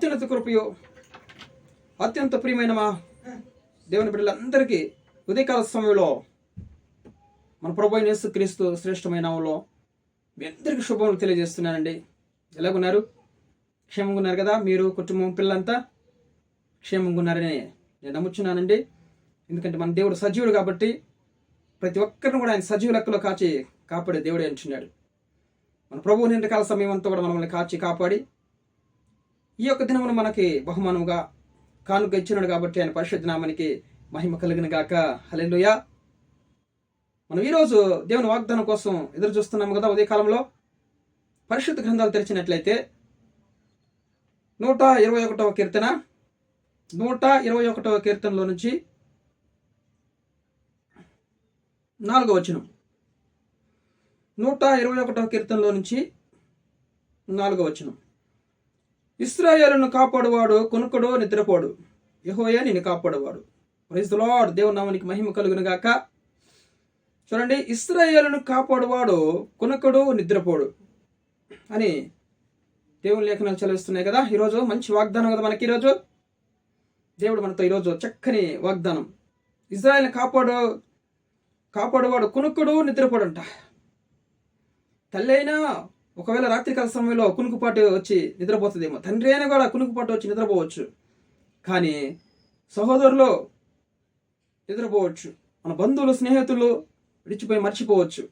అత్యున్నత కృపయో అత్యంత ప్రియమైన మా దేవుని బిడ్డలందరికీ ఉదయకాల సమయంలో మన ప్రభు నేస్తు క్రీస్తు శ్రేష్టమైన మీ అందరికీ శుభములు తెలియజేస్తున్నానండి. ఎలాగున్నారు? క్షేమంగా ఉన్నారు కదా మీరు కుటుంబం పిల్లలంతా? క్షేమంగా ఉన్నారని నేను నమ్ముచున్నానండి. ఎందుకంటే మన దేవుడు సజీవుడు కాబట్టి ప్రతి ఒక్కరిని కూడా ఆయన సజీవ లెక్కలో కాచి కాపాడే దేవుడే అంటున్నాడు. మన ప్రభువు నిండకాల సమయం అంతా కూడా మనల్ని కాచి కాపాడి ఈ యొక్క దినమును మనకి బహుమానముగా కానుక ఇచ్చినాడు కాబట్టి ఆయన పరిశుద్ధ నామానికి మహిమ కలిగిన గాక. హల్లెలూయా. మనం ఈరోజు దేవుని వాగ్దానం కోసం ఎదురు చూస్తున్నాము కదా ఉదయకాలంలో పరిశుద్ధ గ్రంథాలు తెరిచినట్లయితే నూట ఇరవై ఒకటవ కీర్తన నూట ఇరవై ఒకటవ కీర్తనలో నుంచి నాలుగో వచనం. నూట ఇరవై ఒకటవ కీర్తనలో నుంచి నాలుగో వచనం. ఇస్రాయేలును కాపాడువాడు కొనుకడు నిద్రపోడు. యెహోవా నిన్ను కాపాడువాడు. ప్రైజ్ లార్డ్ దేవుని నామానికి మహిమ కలుగును గాక చూడండి ఇస్రాయేలును కాపాడువాడు కొనుకడు నిద్రపోడు అని దేవుని లేఖనాలు చదివిస్తున్నాయి కదా. ఈరోజు మంచి వాగ్దానం కదా మనకి ఈరోజు. దేవుడు మనతో ఈరోజు చక్కని వాగ్దానం. ఇజ్రాయల్ని కాపాడు కాపాడువాడు కొనుక్కడు నిద్రపోడంట. తల్లైనా ఒకవేళ రాత్రికాల సమయంలో కునుకుపాటు వచ్చి నిద్రపోతుందేమో. తండ్రి అయినా కూడా కునుకుపాటు వచ్చి నిద్రపోవచ్చు. కానీ సహోదరులు నిద్రపోవచ్చు. మన బంధువులు స్నేహితులు విడిచిపోయి మర్చిపోవచ్చు.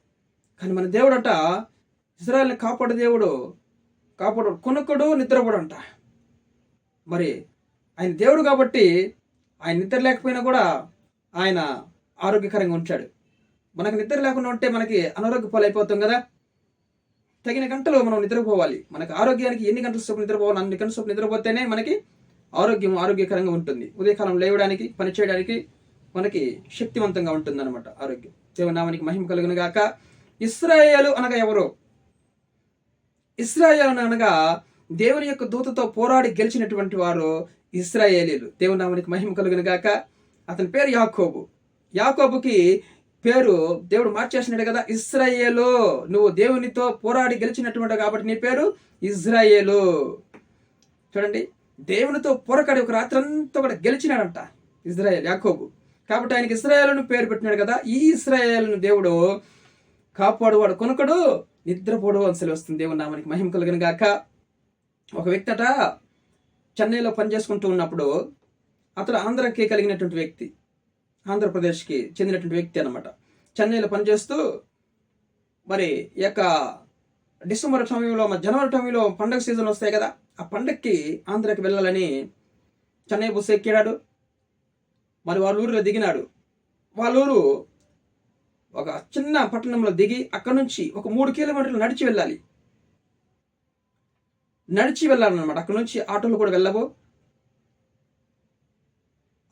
కానీ మన దేవుడట ఇజ్రాయల్ని కాపాడు దేవుడు కాపాడు కొనుక్కడు నిద్రపోడంట. మరి ఆయన దేవుడు కాబట్టి ఆయన నిద్ర లేకపోయినా కూడా ఆయన ఆరోగ్యకరంగా ఉంచాడు మనకు నిద్ర లేకుండా ఉంటే మనకి అనారోగ్య పాలైపోతాం కదా. తగిన గంటలో మనం నిద్రపోవాలి. మనకి ఆరోగ్యానికి ఎన్ని గంటల సేపు నిద్రపోవాలి అన్ని గంటల సేపు నిద్రపోతేనే మనకి ఆరోగ్యం ఆరోగ్యకరంగా ఉంటుంది. ఉదయకాలం లేవడానికి పని చేయడానికి మనకి శక్తివంతంగా ఉంటుంది అనమాట ఆరోగ్యం. దేవనామానికి మహిమ కలుగును గాక. ఇస్రాయేలు అనగా ఎవరు? ఇస్రాయేల్ అనగా దేవుని యొక్క దూతతో పోరాడి గెలిచినటువంటి వారు ఇస్రాయేలీలు. దేవునామానికి మహిమ కలుగును గాక. అతని పేరు యాకోబు. యాకోబుకి పేరు దేవుడు మార్చేసినాడు కదా ఇస్రాయేలు. నువ్వు దేవునితో పోరాడి గెలిచినటువంటి కాబట్టి నీ పేరు ఇజ్రాయేలు. చూడండి దేవునితో పోరాడి ఒక రాత్రంతా కూడా గెలిచినాడంట ఇజ్రాయేల్ యాకోబు. కాబట్టి ఆయనకి ఇస్రాయేలును పేరు పెట్టినాడు కదా ఈ ఇస్రాయేలును దేవుడు కాపాడువాడు కొనుకడు నిద్రపోడు అని వస్తుంది దేవుని నామానికి మహిమ కలిగిన గాక. ఒక వ్యక్తి అట చెన్నైలో పనిచేసుకుంటూ ఉన్నప్పుడు అతడు ఆంధ్రకి కలిగినటువంటి వ్యక్తి. ఆంధ్రప్రదేశ్కి చెందినటువంటి వ్యక్తి అనమాట చెన్నైలో పనిచేస్తూ మరి ఈ యొక్క డిసెంబర్ సమయంలో జనవరి టైంలో పండగ సీజన్ వస్తాయి కదా ఆ పండగకి ఆంధ్రాకి వెళ్ళాలని చెన్నై బస్సు ఎక్కాడు. మరి వాళ్ళ ఊరిలో దిగినాడు. వాళ్ళ ఊరు ఒక చిన్న పట్టణంలో దిగి అక్కడ నుంచి ఒక మూడు కిలోమీటర్లు నడిచి వెళ్ళాలి. నడిచి వెళ్ళాలన్నమాట. అక్కడ నుంచి ఆటోలు కూడా వెళ్ళవు.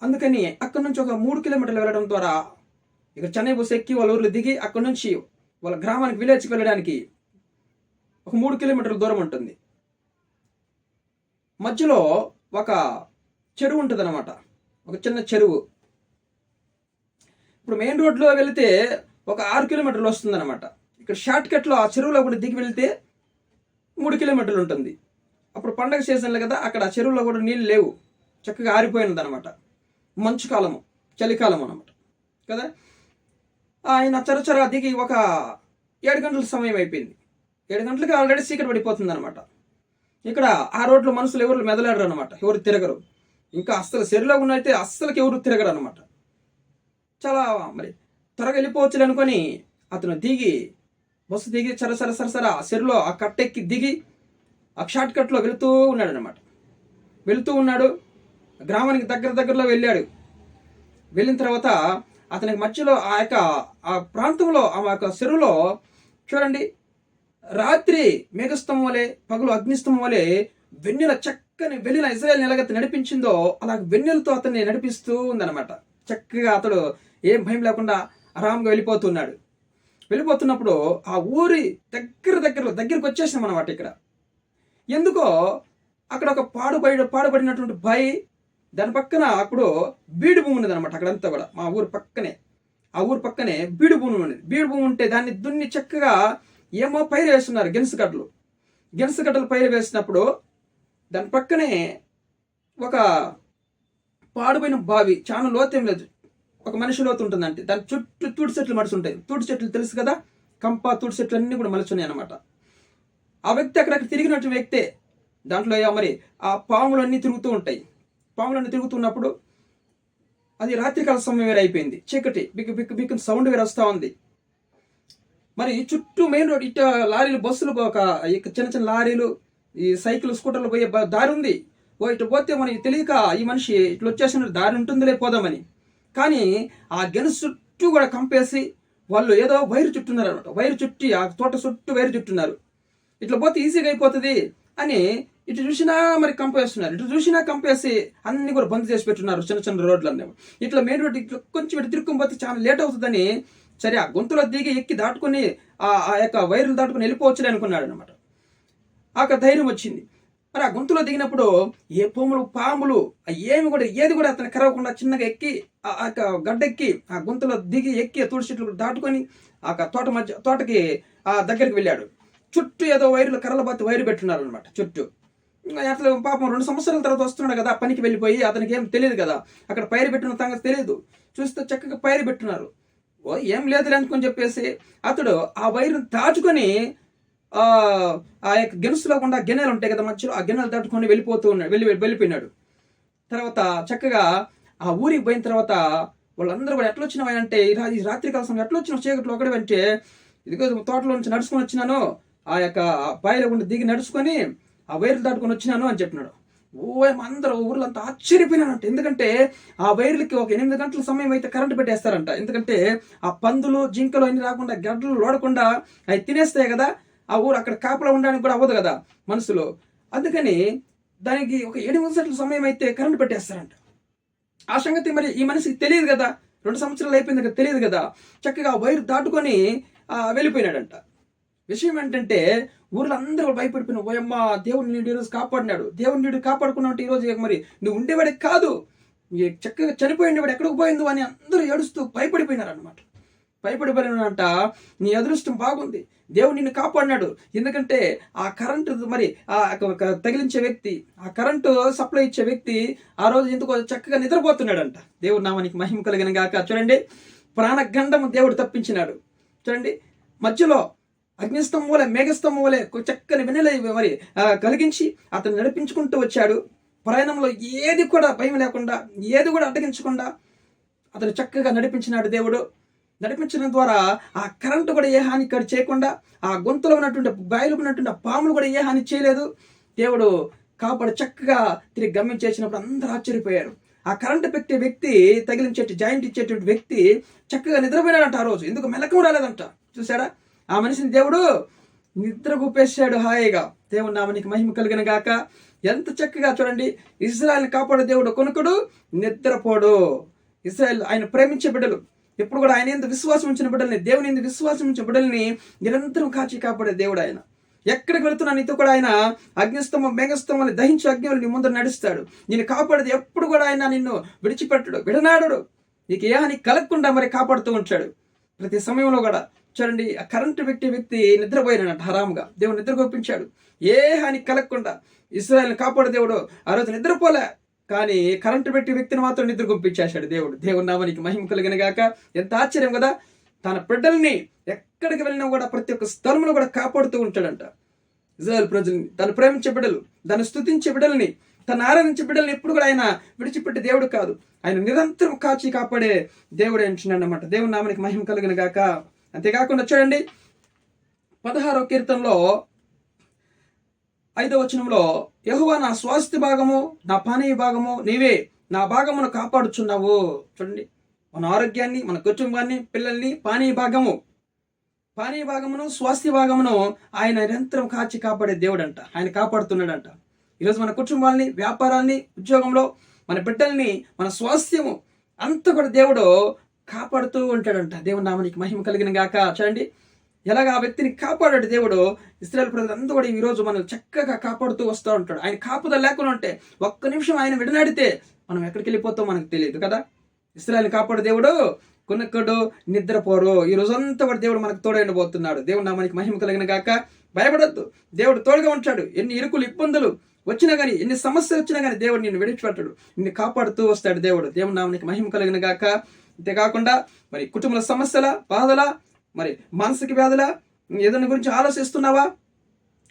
అందుకని అక్కడ నుంచి ఒక మూడు కిలోమీటర్లు వెళ్ళడం ద్వారా ఇక్కడ చెన్నై బస్సు ఎక్కి వాళ్ళ ఊర్లో దిగి అక్కడ నుంచి వాళ్ళ గ్రామానికి విలేజ్కి వెళ్ళడానికి ఒక మూడు కిలోమీటర్ల దూరం ఉంటుంది. మధ్యలో ఒక చెరువు ఉంటుంది అనమాట ఒక చిన్న చెరువు. ఇప్పుడు మెయిన్ రోడ్లో వెళితే ఒక ఆరు కిలోమీటర్లు వస్తుంది అనమాట ఇక్కడ షార్ట్ కట్లో ఆ చెరువులో కూడా దిగి వెళితే మూడు కిలోమీటర్లు ఉంటుంది. అప్పుడు పండగ సీజన్లో కదా అక్కడ ఆ చెరువులో కూడా నీళ్ళు లేవు. చక్కగా ఆరిపోయినది అనమాట మంచు కాలము చలికాలం అనమాట కదా? ఆయన చరచర దిగి ఒక ఏడు గంటల సమయం అయిపోయింది. ఏడు గంటలకి ఆల్రెడీ చీకటి పడిపోతుంది అనమాట ఇక్కడ ఆ రోడ్లో మనుషులు ఎవరు మెదలాడరు అనమాట ఎవరు తిరగరు. ఇంకా అస్సలు సెరిలో ఉన్నైతే అస్సలకి ఎవరు తిరగరు అనమాట చాలా మరి త్వరగా వెళ్ళిపోవచ్చు అనుకొని అతను దిగి బస్సు దిగి సర సర సర సర ఆ ఆ కట్టెక్కి దిగి ఆ షార్ట్ కట్లో వెళుతూ ఉన్నాడు అనమాట వెళుతూ ఉన్నాడు. గ్రామానికి దగ్గర దగ్గరలో వెళ్ళాడు. వెళ్ళిన తర్వాత అతనికి మధ్యలో ఆ యొక్క ఆ ప్రాంతంలో ఆ యొక్క చెరువులో చూడండి రాత్రి మేఘస్తంభం వలె పగులు అగ్నిస్తంభం వలె వెన్నెల చక్కని వెళ్ళిన ఇజ్రాయల్ ఎలాగైతే నడిపించిందో అలా వెన్నెలతో అతన్ని నడిపిస్తూ ఉందన్నమాట. చక్కగా అతడు ఏం భయం లేకుండా ఆరాంగా వెళ్ళిపోతున్నాడు. వెళ్ళిపోతున్నప్పుడు ఆ ఊరి దగ్గర దగ్గర దగ్గరికి వచ్చేసాం అన్నమాట ఇక్కడ. ఎందుకో అక్కడ ఒక పాడుబడి పాడుబడినటువంటి భయ దాని పక్కన అప్పుడు బీడు భూమి ఉన్నది అనమాట అక్కడంతా కూడా మా ఊరు పక్కనే. ఆ ఊరు పక్కనే బీడు భూమి ఉన్నది. బీడు భూమి ఉంటే దాన్ని దున్ని చక్కగా ఏమో పైరు వేస్తున్నారు గెనుసగడ్డలు గెనుసగడ్డలు పైరు వేసినప్పుడు దాని పక్కనే ఒక పాడుపోయిన బావి చాలా లోతేం లేదు. ఒక మనిషి లోతు ఉంటుందంటే దాని చుట్టూ తూడి చెట్లు మడిచి ఉంటాయి. తూడి చెట్లు తెలుసు కదా? కంప తూడి చెట్లు అన్నీ కూడా మలుచున్నాయి అనమాట ఆ వ్యక్తి అక్కడక్కడ తిరిగినట్టు వ్యక్తే దాంట్లో మరి ఆ పాములు అన్నీ తిరుగుతూ ఉంటాయి. పాములను తిరుగుతున్నప్పుడు అది రాత్రికాల సమయం వేరే అయిపోయింది. చీకటి బిక్ బిక్ బిక్ సౌండ్ వేరే వస్తూ ఉంది. మరి చుట్టూ మెయిన్ రోడ్ ఇట్ట లారీలు బస్సులు ఒక చిన్న చిన్న లారీలు ఈ సైకిల్ స్కూటర్లు పోయే బ- దారి ఉంది. ఓ ఇటు పోతే మనకి తెలియక ఈ మనిషి ఇట్లా వచ్చేసిన దారి ఉంటుందిలే పోదామని. కానీ ఆ గెనుసు చుట్టూ కూడా కంపేసి వాళ్ళు ఏదో వైరు చుట్టున్నారు అనమాట వైరు చుట్టి ఆ తోట చుట్టూ వైరు చుట్టున్నారు. ఇట్లా పోతే ఈజీగా అయిపోతుంది అని ఇటు చూసినా మరి కంపేస్తున్నారు. ఇటు చూసినా కంపేసి అన్ని కూడా బంద్ చేసి పెట్టున్నారు చిన్న చిన్న రోడ్లన్నీ. ఇట్లా మెయిన్ రోడ్ ఇట్లా కొంచెం ఇటు తిరుక్కొని పోతే చాలా లేట్ అవుతుందని సరే ఆ గొంతులో దిగి ఎక్కి దాటుకొని ఆ ఆ యొక్క వైర్లు దాటుకొని వెళ్ళిపోవచ్చులే అనుకున్నాడు అనమాట ఆ ధైర్యం వచ్చింది. మరి ఆ గొంతులో దిగినప్పుడు ఏ పూములు పాములు ఏమి కూడా ఏది కూడా అతను కరవకుండా చిన్నగా ఎక్కి ఆ యొక్క గడ్డ ఎక్కి ఆ గొంతులో దిగి ఎక్కి తుడి చెట్లు దాటుకొని ఆ తోట మధ్య తోటకి ఆ దగ్గరికి వెళ్ళాడు. చుట్టూ ఏదో వైర్లు కర్రల బాతి వైరు పెట్టున్నారు అనమాట చుట్టూ. అట్లా పాపం రెండు సంవత్సరాల తర్వాత వస్తున్నాడు కదా పనికి వెళ్ళిపోయి అతనికి ఏం తెలియదు కదా. అక్కడ పైరు పెట్టిన సంగతి తెలియదు. చూస్తే చక్కగా పైరు పెట్టున్నారు. ఓ ఏం లేదులే అనుకుని చెప్పేసి అతడు ఆ వైరును దాచుకొని ఆ యొక్క గెనుసులో గుండా గిన్నెలు ఉంటాయి కదా మధ్యలో ఆ గిన్నెలు దాటుకొని వెళ్ళిపోతూ ఉన్నాడు వెళ్ళి వెళ్ళిపోయినాడు. తర్వాత చక్కగా ఆ ఊరికి పోయిన తర్వాత వాళ్ళందరూ కూడా ఎట్లా వచ్చినావు అంటే ఈ రాత్రి కాల సమయం ఎట్లా వచ్చిన చీకట్లో ఒకటి అంటే ఇదిగో తోటలో నుంచి నడుచుకొని వచ్చినాను ఆ యొక్క బాయిలో గుండా దిగి నడుచుకొని ఆ వైర్లు దాటుకొని వచ్చినాను అని చెప్పినాడు. ఓ అందరూ ఊర్లో అంతా ఆశ్చర్యపోయినారంట. ఎందుకంటే ఆ వైర్లకి ఒక ఎనిమిది గంటల సమయం అయితే కరెంటు పెట్టేస్తారంట. ఎందుకంటే ఆ పందులు జింకలు అన్ని రాకుండా గడ్డలు లోడకుండా అవి తినేస్తాయి కదా ఆ ఊరు అక్కడ కాపలా ఉండడానికి కూడా అవ్వదు కదా మనసులో. అందుకని దానికి ఒక ఎనిమిది గంటల సమయం అయితే కరెంటు పెట్టేస్తారంట. ఆ సంగతి మరి ఈ మనిషికి తెలియదు కదా. రెండు సంవత్సరాలు అయిపోయింది కదా తెలియదు కదా. చక్కగా ఆ వైర్ దాటుకొని వెళ్ళిపోయినాడంట. విషయం ఏంటంటే ఊర్లో అందరూ భయపడిపోయిన ఓయమ్మ దేవుడు నేను ఈరోజు కాపాడినాడు. దేవుడు నీడు కాపాడుకున్నావు ఈరోజు మరి? నువ్వు ఉండేవాడికి కాదు. చక్కగా చనిపోయినవాడు ఎక్కడికి పోయిందో అని అందరూ ఏడుస్తూ భయపడిపోయినారు అనమాట భయపడిపోయినంట నీ అదృష్టం బాగుంది. దేవుడు నిన్ను కాపాడినాడు. ఎందుకంటే ఆ కరెంటు మరి ఆ ఒక తగిలించే వ్యక్తి ఆ కరెంటు సప్లై ఇచ్చే వ్యక్తి ఆ రోజు ఎందుకో చక్కగా నిద్రపోతున్నాడంట. దేవుడు నామానికి మహిమ కలిగిన గాక. చూడండి ప్రాణగండము దేవుడు తప్పించినాడు. చూడండి మధ్యలో అగ్నిస్తంభం వలె మేఘస్తంభం వలె చక్కని వెన్నెల మరి కలిగించి అతను నడిపించుకుంటూ వచ్చాడు. ప్రయాణంలో ఏది కూడా భయం లేకుండా ఏది కూడా అడ్డగించకుండా అతను చక్కగా నడిపించినాడు దేవుడు. నడిపించడం ద్వారా ఆ కరెంటు కూడా ఏ హాని ఇక్కడ చేయకుండా ఆ గొంతులో ఉన్నటువంటి బాయిలో ఉన్నటువంటి పాములు కూడా ఏ హాని చేయలేదు. దేవుడు కాపాడు చక్కగా తిరిగి గమ్యం చేసినప్పుడు అందరూ ఆశ్చర్యపోయారు. ఆ కరెంటు పెట్టే వ్యక్తి తగిలించే జాయింట్ ఇచ్చేటువంటి వ్యక్తి చక్కగా నిద్రపోయినాడంట ఆ రోజు. ఎందుకు? మెలకం రాలేదంట. చూసాడా ఆ మనిషిని దేవుడు నిద్ర కూపేశాడు హాయిగా. దేవుడు నామనికి మహిమ కలిగిన గాక. ఎంత చక్కగా చూడండి. ఇజ్రాయల్ని కాపాడే దేవుడు కొనుకుడు నిద్రపోడు. ఇజ్రాయెల్ ఆయన ప్రేమించే బిడ్డలు. ఎప్పుడు కూడా ఆయన ఎంత విశ్వాసం ఉంచిన బిడ్డల్ని దేవుని ఎందుకు విశ్వాసం ఉంచిన బిడ్డల్ని నిరంతరం కాచి కాపాడే దేవుడు ఆయన. ఎక్కడికి వెళుతున్నా నీతో కూడా ఆయన అగ్నిస్తంభం మేఘస్తంభాన్ని దహించి అగ్నివులు నీ ముందు నడుస్తాడు. నేను కాపాడేది ఎప్పుడు కూడా ఆయన నిన్ను విడిచిపెట్టడు విడనాడడు. నీకు ఏ హాని కలగకుండా మరి కాపాడుతూ ఉంటాడు. ప్రతి సమయంలో కూడా చూడండి ఆ కరెంటు పెట్టే వ్యక్తి నిద్రపోయినాడు హరాముగా. దేవుడు నిద్ర గొప్పించాడు ఏ హాని కలగకుండా ఇస్రాయల్ని కాపాడు దేవుడు. ఆ రోజు నిద్రపోలే కానీ కరెంటు పెట్టే వ్యక్తిని మాత్రం నిద్ర గొప్పించేశాడు దేవుడు. దేవుడు నామనికి మహిమ కలిగిన గాక ఎంత ఆశ్చర్యం కదా తన బిడ్డల్ని ఎక్కడికి వెళ్ళినా కూడా ప్రతి ఒక్క స్థలంలో కూడా కాపాడుతూ ఉంటాడంట. ఇజ్రాయల్ ప్రజల్ని తను ప్రేమించే బిడ్డలు తను స్థుతించే బిడ్డల్ని తను ఆరాధించే బిడ్డల్ని ఎప్పుడు కూడా ఆయన విడిచిపెట్టే దేవుడు కాదు. ఆయన నిరంతరం కాచి కాపాడే దేవుడు అంటున్నాడు అనమాట దేవుని నామనికి మహిమ కలిగిన గాక అంతేకాకుండా చూడండి పదహారో కీర్తనలో ఐదో వచనంలో యహువా నా స్వాస్థ్య భాగము నా పానీయ భాగము నీవే నా భాగమును కాపాడుచున్నావు. చూడండి మన ఆరోగ్యాన్ని మన కుటుంబాన్ని పిల్లల్ని పానీయ భాగము. పానీయ భాగమును స్వాస్థ్య భాగమును ఆయన నిరంతరం కాచి కాపాడే దేవుడంట ఆయన కాపాడుతున్నాడంట. ఈరోజు మన కుటుంబాన్ని వ్యాపారాన్ని ఉద్యోగంలో మన బిడ్డల్ని మన స్వాస్థ్యము అంత కూడా దేవుడు కాపాడుతూ ఉంటాడంట. దేవుని నామానికి మహిమ కలిగిన గాక. చూడండి. ఎలాగ ఆ వ్యక్తిని కాపాడాడు దేవుడు? ఇస్రాయల్ ప్రజలందరూ కూడా ఈ రోజు మనం చక్కగా కాపాడుతూ వస్తూ ఉంటాడు. ఆయన కాపుదల లేకుండా ఉంటే ఒక్క నిమిషం ఆయన విడనాడితే మనం ఎక్కడికి వెళ్ళిపోతాం మనకు తెలియదు కదా? ఇస్రాయల్ని కాపాడు దేవుడు. కొనక్కడు నిద్రపోరు. ఈ రోజంతా కూడా దేవుడు మనకు తోడైనబోతున్నాడు. దేవుడు నామానికి మహిమ కలిగిన గాక. భయపడొద్దు. దేవుడు తోడుగా ఉంటాడు. ఎన్ని ఇరుకులు ఇబ్బందులు వచ్చినా కానీ ఎన్ని సమస్యలు వచ్చినా కానీ దేవుడు నిన్ను విడిచిపెట్టడు. నిన్ను కాపాడుతూ వస్తాడు దేవుడు. దేవుడు నామానికి మహిమ కలిగిన గాక. అంతేకాకుండా మరి కుటుంబ సమస్యల బాధల మరి మానసిక వ్యాధుల ఏదైనా గురించి ఆలోచిస్తున్నావా?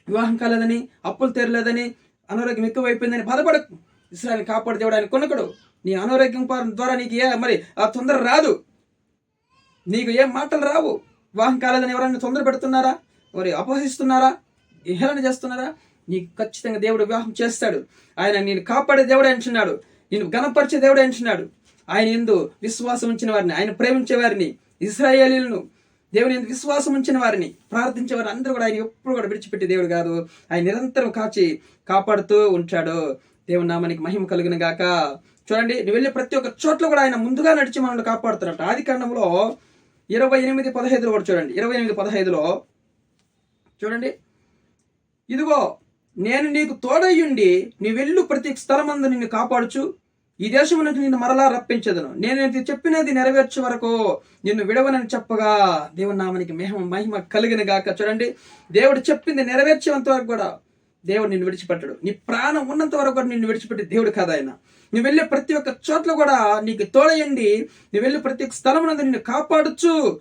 వివాహం కాలేదని అప్పులు తీరలేదని అనారోగ్యం ఎక్కువైపోయిందని బాధపడకు ఇస్రాయల్ని కాపాడు దేవుడు ఆయన కొనకడు నీ అనారోగ్యం ద్వారా నీకు ఏ మరి ఆ తొందర రాదు. నీకు ఏం మాటలు రావు. వివాహం కాలేదని ఎవరైనా తొందర పెడుతున్నారా? మరి అపహసిస్తున్నారా హేళన చేస్తున్నారా? నీకు ఖచ్చితంగా దేవుడు వివాహం చేస్తాడు. ఆయన నేను కాపాడే దేవుడు అంటున్నాడు. నేను గణపరిచే దేవుడు అంటున్నాడు. ఆయన ఎందు విశ్వాసం ఉంచిన వారిని ఆయన ప్రేమించే వారిని ఇస్రాయేలీలను దేవుని ఎందుకు విశ్వాసం ఉంచిన వారిని ప్రార్థించే వారిని అందరూ కూడా ఆయన ఎప్పుడు కూడా విడిచిపెట్టే దేవుడు కాదు. ఆయన నిరంతరం కాచి కాపాడుతూ ఉంటాడు. దేవుని నామానికి మహిమ కలిగిన గాక. చూడండి నువ్వు వెళ్ళే ప్రతి ఒక్క చోట్ల కూడా ఆయన ముందుగా నడిచి మనల్ని కాపాడుతున్నట్టు. ఆది కాండంలో ఇరవై ఎనిమిది పదహైదులో కూడా చూడండి. ఇరవై ఎనిమిది పదహైదులో చూడండి. ఇదిగో నేను నీకు తోడయ్యుండి నీ వెళ్ళు ప్రతి స్థలమందు నిన్ను కాపాడుచు. ఈ దేశం నుంచి నిన్ను మరలా రప్పించదును. నేను చెప్పినది నెరవేర్చే వరకు నిన్ను విడవనని చెప్పగా దేవుని నామనికి మహిమ మహిమ కలిగిన గాక. చూడండి దేవుడు చెప్పింది నెరవేర్చేంత వరకు కూడా దేవుడు నిన్ను విడిచిపెట్టడు. నీ ప్రాణం ఉన్నంత వరకు కూడా నిన్ను విడిచిపెట్టి దేవుడు కాదు ఆయన. నువ్వు వెళ్ళే ప్రతి ఒక్క చోట్ల కూడా నీకు తోడయండి. నువ్వు వెళ్ళే ప్రతి ఒక్క స్థలం నిన్ను కాపాడుచు.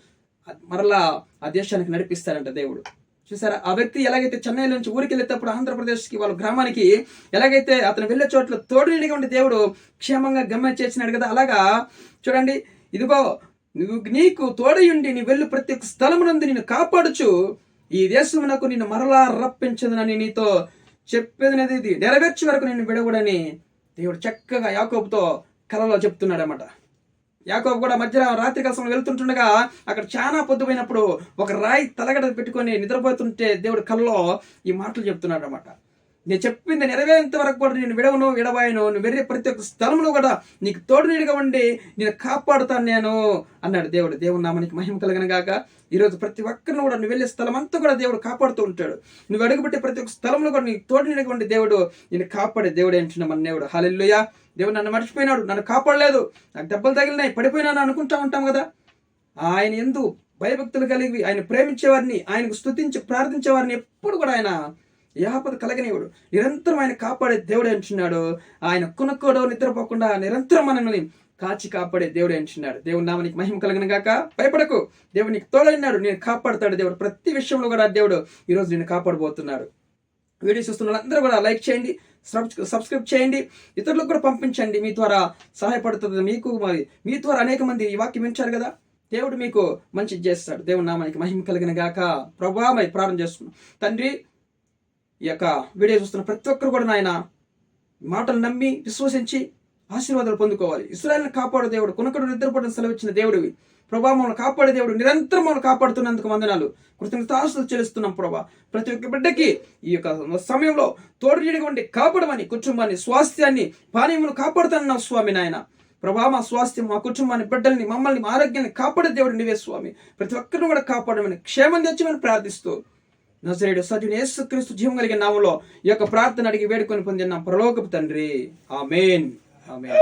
మరలా ఆ దేశానికి నడిపిస్తాడంట దేవుడు. చూసారా? ఆ వ్యక్తి ఎలాగైతే చెన్నై నుంచి ఊరికి వెళ్ళేటప్పుడు ఆంధ్రప్రదేశ్కి వాళ్ళ గ్రామానికి ఎలాగైతే అతను వెళ్ళే చోట్ల తోడునిగా ఉండి దేవుడు క్షేమంగా గమ్య చేసినాడు కదా అలాగా? చూడండి ఇదిగో నువ్వు నీకు తోడయుండి నీ వెళ్ళు ప్రతి ఒక్క స్థలమునందు నిన్ను కాపాడుచు. ఈ దేశమునకు నిన్ను మరలా రప్పించదునని నీతో చెప్పేది ఇది. నెరవేర్చే వరకు నిన్ను విడవడని దేవుడు చక్కగా యాకోబుతో కలలో చెప్తున్నాడు అన్నమాట యాకోబు కూడా మధ్య రాత్రి కాలం వెళ్తుంటుండగా అక్కడ చాలా పొద్దుపోయినప్పుడు ఒక రాయి తలగడ పెట్టుకొని నిద్రపోతుంటే దేవుడు కల్లో ఈ మాటలు చెప్తున్నాడు అనమాట నేను చెప్పింది నెరవేరేంత వరకు కూడా నేను విడవను విడవాయను నువ్వు వెళ్ళే ప్రతి ఒక్క స్థలంలో కూడా నీకు తోడునీడుగా ఉండి నేను కాపాడుతాను నేను అన్నాడు దేవుడు. దేవుడు నామానికి మహిమ కలిగిన గాక. ఈరోజు ప్రతి ఒక్కరిని కూడా నువ్వు వెళ్ళే స్థలం అంతా కూడా దేవుడు కాపాడుతూ ఉంటాడు. నువ్వు అడుగుపెట్టే ప్రతి ఒక్క స్థలంలో కూడా నీకు తోడునీడుగా ఉండి దేవుడు నేను కాపాడే దేవుడు అంటున్నా మన దేవుడు. హాలెల్లుయా. దేవుడు నన్ను మర్చిపోయినాడు నన్ను కాపాడలేదు నాకు దెబ్బలు తగిలినాయి పడిపోయినాను అనుకుంటా ఉంటాం కదా. ఆయన ఎందు భయభక్తులు కలిగి ఆయన ప్రేమించేవారిని ఆయనకు స్థుతించి ప్రార్థించేవారిని ఎప్పుడు కూడా ఆయన యాపద కలగనివాడు నిరంతరం ఆయన కాపాడే దేవుడు అంటున్నాడు. ఆయన కొనుక్కోడో నిద్రపోకుండా నిరంతరం మనల్ని కాచి కాపాడే దేవుడు అంటున్నాడు. దేవుడు నామనికి మహిమ కలిగిన గాక. భయపడకు. దేవుడు నీకు తోడైనాడు నేను కాపాడుతాడు దేవుడు. ప్రతి విషయంలో కూడా దేవుడు ఈరోజు నేను కాపాడబోతున్నాడు. వీడియో చూస్తున్న వాళ్ళందరూ కూడా లైక్ చేయండి. సబ్స్క్రైబ్ చేయండి. ఇతరులకు కూడా పంపించండి. మీ ద్వారా సహాయపడుతుంది మీకు మరి. మీ ద్వారా అనేక మంది ఈ వాక్యం వింటారు కదా. దేవుడు మీకు మంచి చేస్తాడు. దేవుడు నామానికి మహిమ కలిగిన గాక ప్రభావమై ప్రారంభం చేస్తున్నాం తండ్రి ఈ యొక్క వీడియో చూస్తున్న ప్రతి ఒక్కరు కూడా నాయన మాటలు నమ్మి విశ్వసించి ఆశీర్వాదాలు పొందుకోవాలి. ఇస్రాయల్ని కాపాడు దేవుడు. కొనకడు నిద్రపడిన సెలవిచ్చిన దేవుడివి. ప్రభా మమ్మల్ని కాపాడే దేవుడు నిరంతరం మమ్మల్ని కాపాడుతున్నందుకు వందనాలు. కృతజ్ఞతాస్తులు చెల్లిస్తున్నాం ప్రభా. ప్రతి ఒక్క బిడ్డకి ఈ యొక్క సమయంలో తోడుగా ఉండి కాపాడమని కుటుంబాన్ని స్వాస్థ్యాన్ని పానీయమును కాపాడుతానన్నావు స్వామి నాయన. ప్రభా మా స్వాస్థ్యం మా కుటుంబాన్ని బిడ్డల్ని మమ్మల్ని మా ఆరోగ్యాన్ని కాపాడే దేవుడు నీవే స్వామి. ప్రతి ఒక్కరిని కూడా కాపాడమని క్షేమం తెచ్చమని ప్రార్థిస్తూ నజరేడు సజుని యేసుక్రీస్తు జీవం కలిగిన నామంలో ఈ యొక్క ప్రార్థన అడిగి వేడుకొని పొందిన పరలోకపు తండ్రి. ఆమెన్. ఆమెన్.